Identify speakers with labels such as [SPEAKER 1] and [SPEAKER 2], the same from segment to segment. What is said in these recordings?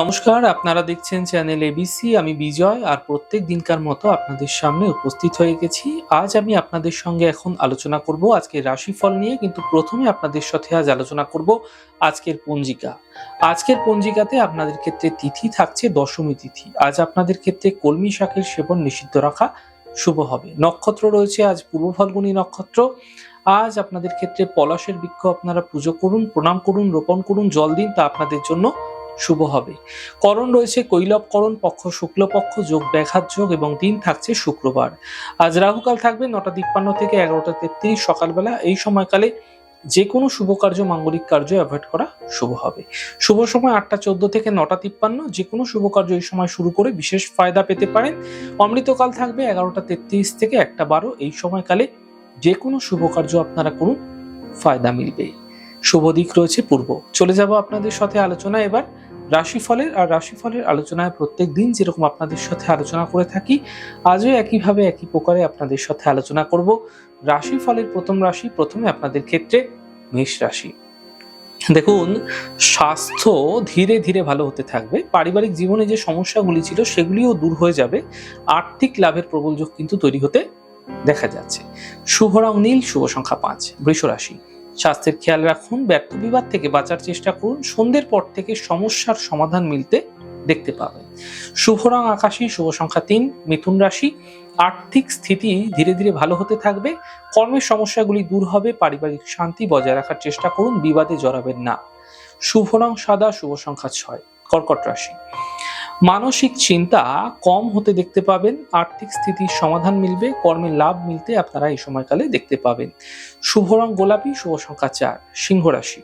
[SPEAKER 1] নমস্কার, আপনারা দেখছেন চ্যানেল এবিসি আমি বিজয়, আর প্রত্যেক দিনকার মতো আপনাদের সামনে উপস্থিত হয়ে গেছি। আজ আমি আপনাদের সঙ্গে এখন আলোচনা করব আজকের রাশিফল নিয়ে, কিন্তু প্রথমে আপনাদের সাথে আজ আলোচনা করব আজকের পঞ্জিকা। আজকের পঞ্জিকাতে আপনাদের ক্ষেত্রে তিথি থাকছে দশমী তিথি। আজ আপনাদের ক্ষেত্রে কলমি শাকের সেবন নিষিদ্ধ রাখা শুভ হবে। নক্ষত্র রয়েছে আজ পূর্ব ফাল্গুনী নক্ষত্র। আজ আপনাদের ক্ষেত্রে পলাশের বৃক্ষ আপনারা পুজো করুন, প্রণাম করুন, রোপণ করুন জল দিন তা আপনাদের জন্য শুভ হবে। করণ রয়েছে কৈলবকরণ পক্ষ, শুক্লপক্ষ, যোগ, ব্যাঘাত যোগ এবং দিন থাকছে শুক্রবার। আজ রাহুকাল থাকবে নটা তিপ্পান্ন থেকে এগারোটা তেত্রিশ সকালবেলা। এই সময়কালে যে কোনো শুভ কার্য, মাঙ্গলিক কার্য অ্যাভয়েড করা শুভ হবে। শুভ সময় আটটা চোদ্দ থেকে নটা তিপ্পান্ন। যে কোনো শুভ কার্য এই সময় শুরু করে বিশেষ ফায়দা পেতে পারেন। অমৃতকাল থাকবে এগারোটা তেত্রিশ থেকে একটা বারো। এই সময়কালে যে কোনো শুভ কার্য আপনারা করুন, ফায়দা মিলবে শুভ দিক রয়েছে পূর্ব। চলে যাব আপনাদের সাথে আলোচনা এবার। রাশিফলের, আর রাশিফলের আলোচনায় প্রত্যেক দিন যেরকম আপনাদের সাথে আলোচনা করে থাকি, আজও একইভাবে একই প্রকারে আপনাদের সাথে আলোচনা করব। রাশিফলের প্রথম রাশি, প্রথমে আপনাদের ক্ষেত্রে মেষ রাশি। দেখুন, স্বাস্থ্য ধীরে ধীরে ভালো হতে থাকবে। পারিবারিক জীবনে যে সমস্যাগুলি ছিল, সেগুলিও দূর হয়ে যাবে। আর্থিক লাভের প্রবল যোগ কিন্তু তৈরি হতে দেখা যাচ্ছে। শুভ রং নীল, শুভ সংখ্যা পাঁচ। বৃষ রাশি। স্বাস্থ্যের খেয়াল রাখুন ব্যর্থ বিবাদ থেকে বাঁচার চেষ্টা করুন, সন্ধ্যের পর থেকে সমস্যার সমাধান মিলতে দেখতে পাবেন। শুভ রং আকাশী, শুভ সংখ্যা তিন, মিথুন রাশি, আর্থিক স্থিতি ধীরে ধীরে ভালো হতে থাকবে, কর্মের সমস্যাগুলি দূর হবে, পারিবারিক শান্তি বজায় রাখার চেষ্টা করুন, বিবাদে জড়াবেন না। শুভ রং সাদা, শুভ সংখ্যা ছয়, কর্কট রাশি। মানসিক চিন্তা কম হতে দেখতে পাবেন, আর্থিক স্থিতির সমাধান মিলবে কর্মের লাভ মিলতে আপনারা এই সময়কালে দেখতে পাবেন। শুভ রং গোলাপি, শুভ সংখ্যা চার, সিংহ রাশি।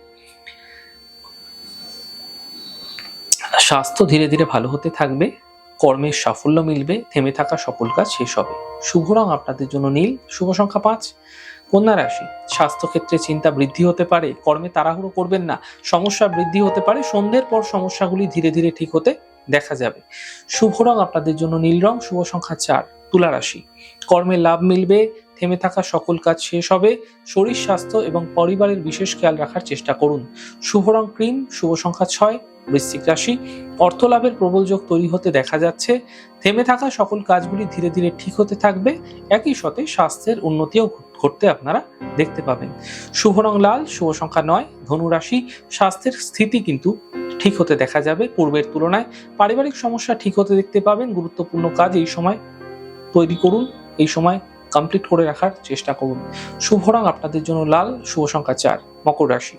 [SPEAKER 1] স্বাস্থ্য ধীরে ধীরে ভালো হতে থাকবে কর্মের সাফল্য মিলবে, থেমে থাকা সফল কাজ শেষ হবে। শুভ রং আপনাদের জন্য নীল, শুভ সংখ্যা পাঁচ। কন্যা রাশি, স্বাস্থ্যক্ষেত্রে চিন্তা বৃদ্ধি হতে পারে, কর্মে তাড়াহুড়ো করবেন না, সমস্যা বৃদ্ধি হতে পারে, সন্ধ্যের পর সমস্যাগুলি ধীরে ধীরে ঠিক হতে দেখা যাবে। শুভ রং আপনাদের জন্য নীল রং, শুভ সংখ্যা চার, তুলা রাশি। কর্মে লাভ মিলবে, থেমে থাকা সকল কাজ শেষ হবে। শরীর, স্বাস্থ্য এবং পরিবারের বিশেষ খেয়াল রাখার চেষ্টা করুন। শুভ রং ক্রিম, শুভ সংখ্যা ছয়, বৃশ্চিক রাশি। অর্থ লাভের প্রবল যোগ তৈরি হতে দেখা যাচ্ছে। থেমে থাকা সকল কাজগুলি ধীরে ধীরে ঠিক হতে থাকবে। একই সাথে স্বাস্থ্যের উন্নতিও ঘটতে আপনারা দেখতে পাবেন। শুভ রং লাল, শুভ সংখ্যা নয়, ধনু রাশি। স্বাস্থ্যের স্থিতি কিন্তু ঠিক হতে দেখা যাবে। পূর্বের তুলনায় পারিবারিক সমস্যা ঠিক হতে দেখতে পাবেন। গুরুত্বপূর্ণ কাজ এই সময় তৈরি করুন। এই সময় কমপ্লিট করে রাখার চেষ্টা করুন। শুভ রং আপনাদের জন্য লাল। শুভ সংখ্যা চার। মকর রাশি।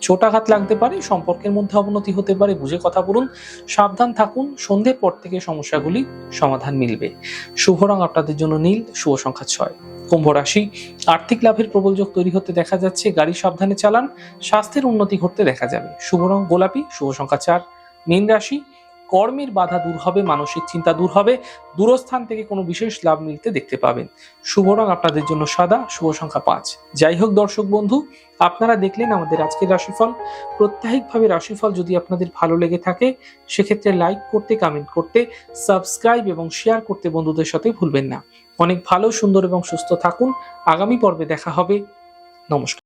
[SPEAKER 1] ছোট আঘাত লাগতে পারে, সম্পর্কের মধ্যে অবনতি হতে পারে, বুঝে কথা বলুন। সাবধান থাকুন সন্ধ্যের পর থেকে সমস্যাগুলি সমাধান মিলবে। শুভ রং আপনাদের জন্য নীল, শুভ সংখ্যা ছয়। কুম্ভ রাশি, আর্থিক লাভের প্রবল যোগ তৈরি হতে দেখা যাচ্ছে, গাড়ি সাবধানে চালান, স্বাস্থ্যের উন্নতি ঘটতে দেখা যাবে। শুভ রং গোলাপি, শুভ সংখ্যা চার। মীন রাশি কর্মের বাধা দূর হবে, মানসিক চিন্তা দূর হবে, দূরস্থান থেকে কোনো বিশেষ লাভ মিলতে দেখতে পাবেন। শুভ রং আপনাদের জন্য সাদা, শুভ সংখ্যা পাঁচ। যাই হোক দর্শক বন্ধু, আপনারা দেখলেন আমাদের আজকের রাশিফল। প্রত্যাহিকভাবে রাশিফল যদি আপনাদের ভালো লেগে থাকে, সেক্ষেত্রে লাইক করতে, কমেন্ট করতে, সাবস্ক্রাইব এবং শেয়ার করতে বন্ধুদের সাথে ভুলবেন না। অনেক ভালো, সুন্দর এবং সুস্থ থাকুন। আগামী পর্বে দেখা হবে। নমস্কার।